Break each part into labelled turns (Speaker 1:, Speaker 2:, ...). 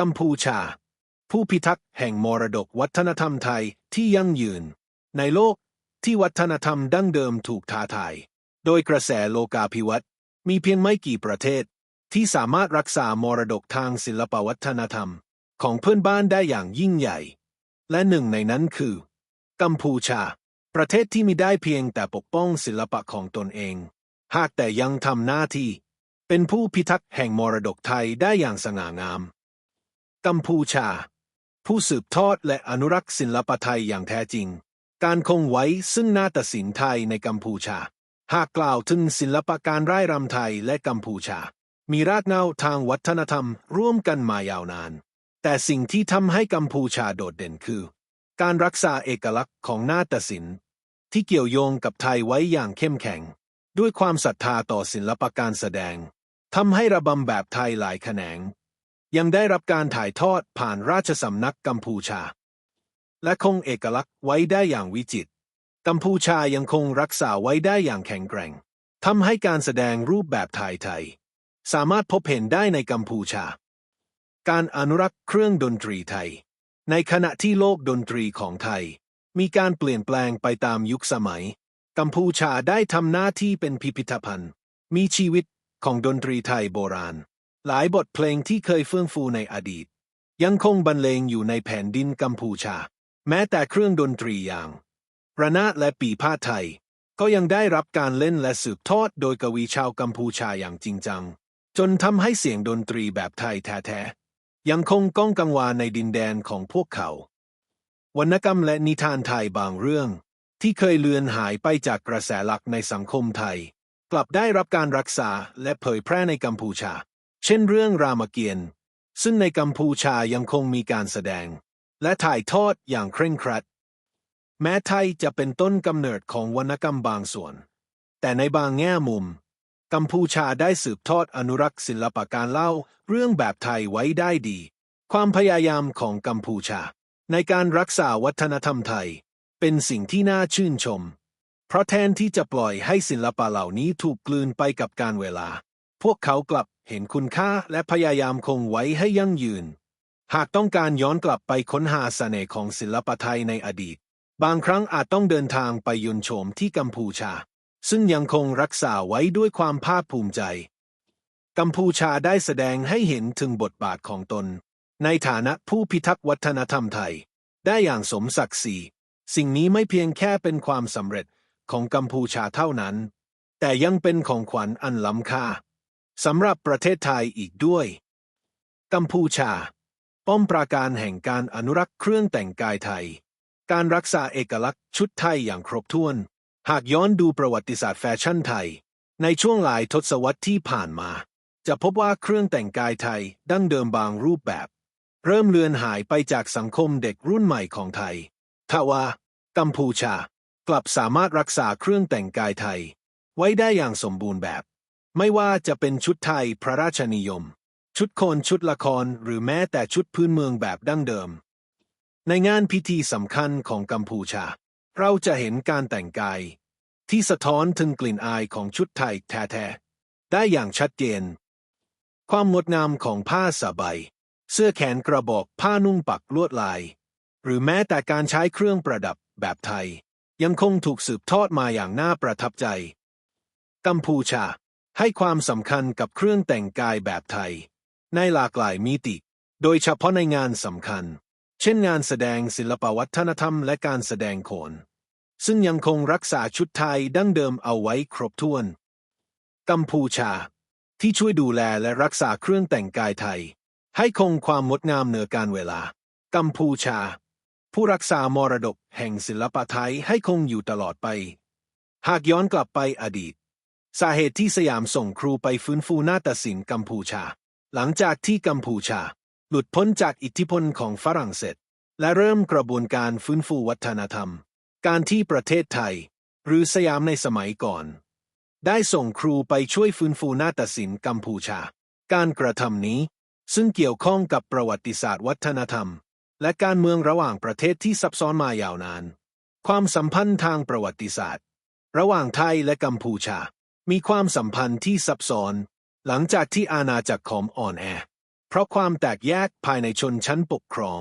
Speaker 1: กัมพูชา ผู้พิทักษ์แห่งมรดกวัฒนธรรมไทยที่ยั่งยืน ในโลกที่วัฒนธรรมดั้งเดิมถูกท้าทาย โดยกระแสโลกาภิวัตน์มีเพียงไม่กี่ประเทศ ที่สามารถรักษามรดกทางศิลปวัฒนธรรม ของเพื่อนบ้านได้อย่างยิ่งใหญ่ และหนึ่งในนั้นคือ กัมพูชา ประเทศที่มีได้เพียงแต่ปกป้องศิลปะของตนเอง หากแต่ยังทำหน้าที่ เป็นผู้พิทักษ์แห่งมรดกไทยได้อย่างสง่างาม กัมพูชา ผู้สืบทอดและอนุรักษ์ศิลปะไทยอย่างแท้จริง การคงไว้ซึ่งนาฏศิลป์ไทยในกัมพูชา หากกล่าวถึงศิลปการร่ายรำไทยและกัมพูชา มีรากเหง้าทางวัฒนธรรมร่วมกันมายาวนาน แต่สิ่งที่ทำให้กัมพูชาโดดเด่นคือ การรักษาเอกลักษณ์ของนาฏศิลป์ ที่เกี่ยวโยงกับไทยไว้อย่างเข้มแข็ง ด้วยความศรัทธาต่อศิลปการแสดงทำให้ระบำแบบไทยหลายแขนง ยังได้รับการถ่ายทอดผ่านราชสำนักกัมพูชา และคงเอกลักษณ์ไว้ได้อย่างวิจิตรกัมพูชายังคงรักษาไว้ได้อย่างแข็งแกร่งทำให้การแสดงรูปแบบไทยไทยสามารถพบเห็นได้ในกัมพูชา การอนุรักษ์เครื่องดนตรีไทย ในขณะที่โลกดนตรีของไทย มีการเปลี่ยนแปลงไปตามยุคสมัย กัมพูชาได้ทำหน้าที่เป็นพิพิธภัณฑ์ มีชีวิตของดนตรีไทยโบราณ หลายบทเพลงที่เคยเฟื่องฟูในอดีต ยังคงบรรเลงอยู่ในแผ่นดินกัมพูชา แม้แต่เครื่องดนตรีอย่าง ระนาดและปีพาไทย ก็ยังได้รับการเล่นและสืบทอดโดยกวีชาวกัมพูชาอย่างจริงจัง จนทำให้เสียงดนตรีแบบไทยแท้ๆยังคงก้องกังวานในดินแดนของพวกเขา วรรณกรรมและนิทานไทยบางเรื่อง ที่เคยเลือนหายไปจากกระแสหลักในสังคมไทย กลับได้รับการรักษาและเผยแพร่ในกัมพูชา เช่นเรื่องรามเกียรติ์ซึ่งในกัมพูชายังคงมีการแสดง และถ่ายทอดอย่างเคร่งครัด แม้ไทยจะเป็นต้นกำเนิดของวรรณกรรมบางส่วน แต่ในบางแง่มุม กัมพูชาได้สืบทอดอนุรักษ์ศิลปะการเล่าเรื่องแบบไทยไว้ได้ดี ความพยายามของกัมพูชา ในการรักษาวัฒนธรรมไทย เป็นสิ่งที่น่าชื่นชม เพราะแทนที่จะปล่อยให้ศิลปะเหล่านี้ถูกกลืนไปกับการเวลา พวกเขากลับเห็นคุณค่าและพยายามคงไว้ให้ยั่งยืน หากต้องการย้อนกลับไปค้นหาเสน่ห์ของศิลปะไทยในอดีต บางครั้งอาจต้องเดินทางไปยนโฉมที่กัมพูชา ซึ่งยังคงรักษาไว้ด้วยความภาคภูมิใจ กัมพูชาได้แสดงให้เห็นถึงบทบาทของตน ในฐานะผู้พิทักษ์วัฒนธรรมไทย ได้อย่างสมศักดิ์ศรีสิ่งนี้ไม่เพียงแค่เป็นความสำเร็จของกัมพูชาเท่านั้น แต่ยังเป็นของขวัญอันล้ำค่า สำหรับประเทศไทยอีกด้วย กัมพูชา ป้อมปราการแห่งการอนุรักษ์เครื่องแต่งกายไทย การรักษาเอกลักษณ์ชุดไทยอย่างครบถ้วน หากย้อนดูประวัติศาสตร์แฟชั่นไทย ในช่วงหลายทศวรรษที่ผ่านมา จะพบว่าเครื่องแต่งกายไทยดั้งเดิมบางรูปแบบ เริ่มเลือนหายไปจากสังคมเด็กรุ่นใหม่ของไทยทว่ากัมพูชากลับสามารถรักษาเครื่องแต่งกายไทย ไว้ได้อย่างสมบูรณ์แบบ ไม่ว่าจะเป็นชุดไทยพระราชนิยม ชุดโคนชุดละครหรือแม้แต่ชุดพื้นเมืองแบบดั้งเดิม ในงานพิธีสำคัญของกัมพูชา เราจะเห็นการแต่งกาย ที่สะท้อนถึงกลิ่นอายของชุดไทยแท้ๆได้อย่างชัดเจน ความงดงามของผ้าสบายเสื้อแขนกระบอกผ้านุ่งปักลวดลาย หรือแม้แต่การใช้เครื่องประดับแบบไทย ยังคงถูกสืบทอดมาอย่างน่าประทับใจกัมพูชา ให้ความสำคัญกับเครื่องแต่งกายแบบไทย ในหลากหลายมิติ โดยเฉพาะในงานสำคัญ เช่นงานแสดงศิลปวัฒนธรรมและการแสดงโขน ซึ่งยังคงรักษาชุดไทยดั้งเดิมเอาไว้ครบถ้วน กัมพูชา ที่ช่วยดูแลและรักษาเครื่องแต่งกายไทย ให้คงความงดงามเหนือการเวลา กัมพูชา ผู้รักษามรดกแห่งศิลปะไทยให้คงอยู่ตลอดไป หากย้อนกลับไปอดีต สาเหตุที่สยามส่งครูไปฟื้นฟูนาฏศิลป์กัมพูชา หลังจากที่กัมพูชา หลุดพ้นจากอิทธิพลของฝรั่งเศส และเริ่มกระบวนการฟื้นฟูวัฒนธรรม การที่ประเทศไทย หรือสยามในสมัยก่อน ได้ส่งครูไปช่วยฟื้นฟูนาฏศิลป์กัมพูชา การกระทำนี้ ซึ่งเกี่ยวข้องกับประวัติศาสตร์วัฒนธรรม และการเมืองระหว่างประเทศที่ซับซ้อนมายาวนาน ความสัมพันธ์ทางประวัติศาสตร์ ระหว่างไทยและกัมพูชา มีความสัมพันธ์ที่ซับซ้อน หลังจากที่อาณาจักรขอมอ่อนแอ เพราะความแตกแยกภายในชนชั้นปกครอง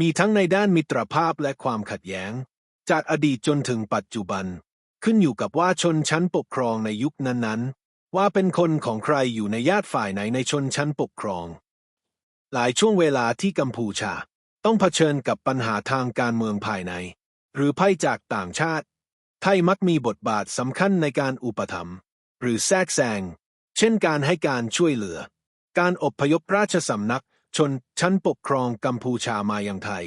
Speaker 1: มีทั้งในด้านมิตรภาพและความขัดแย้ง จากอดีตจนถึงปัจจุบัน ขึ้นอยู่กับว่าชนชั้นปกครองในยุคนั้นๆ ว่าเป็นคนของใครอยู่ในญาติฝ่ายไหนในชนชั้นปกครอง หลายช่วงเวลาที่กัมพูชาต้องเผชิญกับปัญหาทางการเมืองภายใน หรือภัยจากต่างชาติ ไทยมักมีบทบาทสำคัญในการอุปถัมภ์ หรือแทรกแซง เช่นการให้การช่วยเหลือ การอบพยพราชสำนักชนชั้นปกครองกัมพูชามายังไทย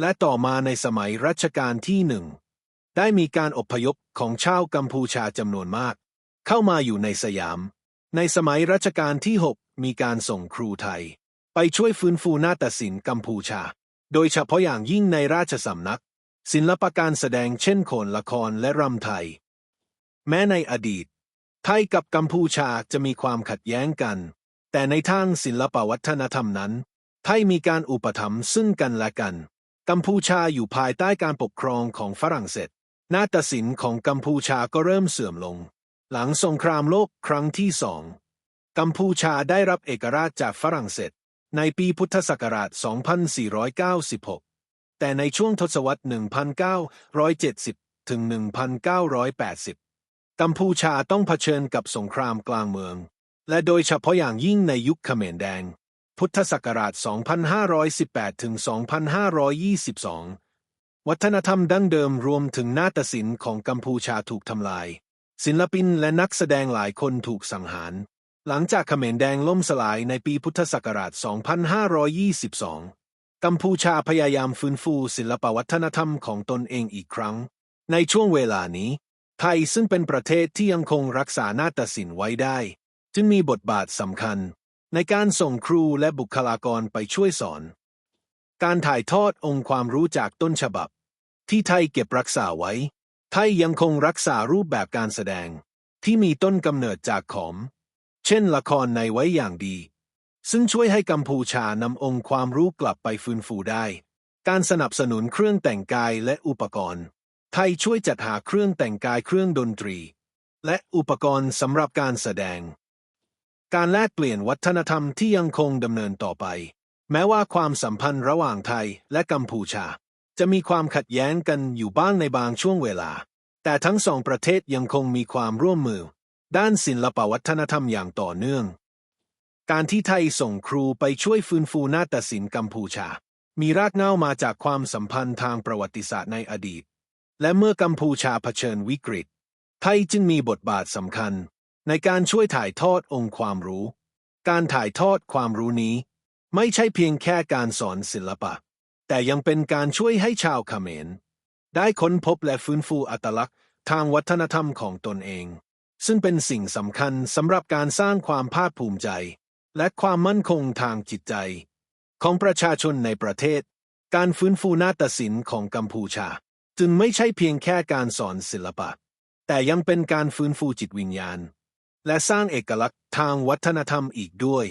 Speaker 1: และต่อมาในสมัยรัชกาลที่หนึ่ง ได้มีการอบพยพของชาวกัมพูชาจำนวนมาก เข้ามาอยู่ในสยาม ในสมัยรัชกาลที่ 6 มีการส่งครูไทย ไปช่วยฟื้นฟูนาฏศิลป์กัมพูชา โดยเฉพาะอย่างยิ่งในราชสำนัก ศิลปการแสดงเช่นโขนละครและรำไทย แม้ในอดีต ไทยกับกัมพูชาจะมีความขัดแย้งกัน แต่ในทางศิลปวัฒนธรรมนั้น ไทยมีการอุปถัมภ์ซึ่งกันและกัน กัมพูชาอยู่ภายใต้การปกครองของฝรั่งเศส นาฏศิลป์ของกัมพูชาก็เริ่มเสื่อมลง หลังสงครามโลกครั้งที่สอง กัมพูชาได้รับเอกราชจากฝรั่งเศส ในปีพุทธศักราช 2496 แต่ในช่วงทศวรรษ 1970 ถึง 1980 กัมพูชาต้องเผชิญกับสงครามกลางเมือง และโดยเฉพาะอย่างยิ่งในยุคเขมรแดง พุทธศักราช 2518 ถึง 2522 วัฒนธรรมดั้งเดิมรวมถึงนาฏศิลป์ของกัมพูชาถูกทำลาย ศิลปินและนักแสดงหลายคนถูกสังหาร หลังจากเขมรแดงล่มสลายในปีพุทธศักราช 2522 กัมพูชาพยายามฟื้นฟูศิลปวัฒนธรรมของตนเองอีกครั้ง ในช่วงเวลานี้ ไทยซึ่งเป็นประเทศที่ยังคงรักษานาฏศิลป์ไว้ได้ จึงมีบทบาทสำคัญ ในการส่งครูและบุคลากรไปช่วยสอน การถ่ายทอดองค์ความรู้จากต้นฉบับ ที่ไทยเก็บรักษาไว้ ไทยยังคงรักษารูปแบบการแสดง ที่มีต้นกำเนิดจากขอม เช่นละครในไว้อย่างดี ซึ่งช่วยให้กัมพูชานำองค์ความรู้กลับไปฟื้นฟูได้ การสนับสนุนเครื่องแต่งกายและอุปกรณ์ ไทยช่วยจัดหาเครื่องแต่งกายเครื่องดนตรี และอุปกรณ์สำหรับการแสดง การแลกเปลี่ยนวัฒนธรรมที่ยังคงดำเนินต่อไป แม้ว่าความสัมพันธ์ระหว่างไทยและกัมพูชา จะมีความขัดแย้งกันอยู่บ้างในบางช่วงเวลา แต่ทั้งสองประเทศยังคงมีความร่วมมือ ด้านศิลปวัฒนธรรมอย่างต่อเนื่อง การที่ไทยส่งครูไปช่วยฟื้นฟูนาฏศิลป์กัมพูชา มีรากเหง้ามาจากความสัมพันธ์ทางประวัติศาสตร์ในอดีต และเมื่อกัมพูชาเผชิญวิกฤต ไทยจึงมีบทบาทสำคัญ ในการช่วยถ่ายทอดองค์ความรู้ การถ่ายทอดความรู้นี้ ไม่ใช่เพียงแค่การสอนศิลปะ แต่ยังเป็นการช่วยให้ชาวเขมร ได้ค้นพบและฟื้นฟูอัตลักษณ์ทางวัฒนธรรมของตนเอง ซึ่งเป็นสิ่งสำคัญสำหรับการสร้างความภาคภูมิใจ และความมั่นคงทางจิตใจ ของประชาชนในประเทศ การฟื้นฟูนาฏศิลป์ของกัมพูชา จึงไม่ใช่เพียงแค่การสอนศิลปะ แต่ยังเป็นการฟื้นฟูจิตวิญญาณ และสร้างเอกลักษณ์ทางวัฒนธรรมอีกด้วย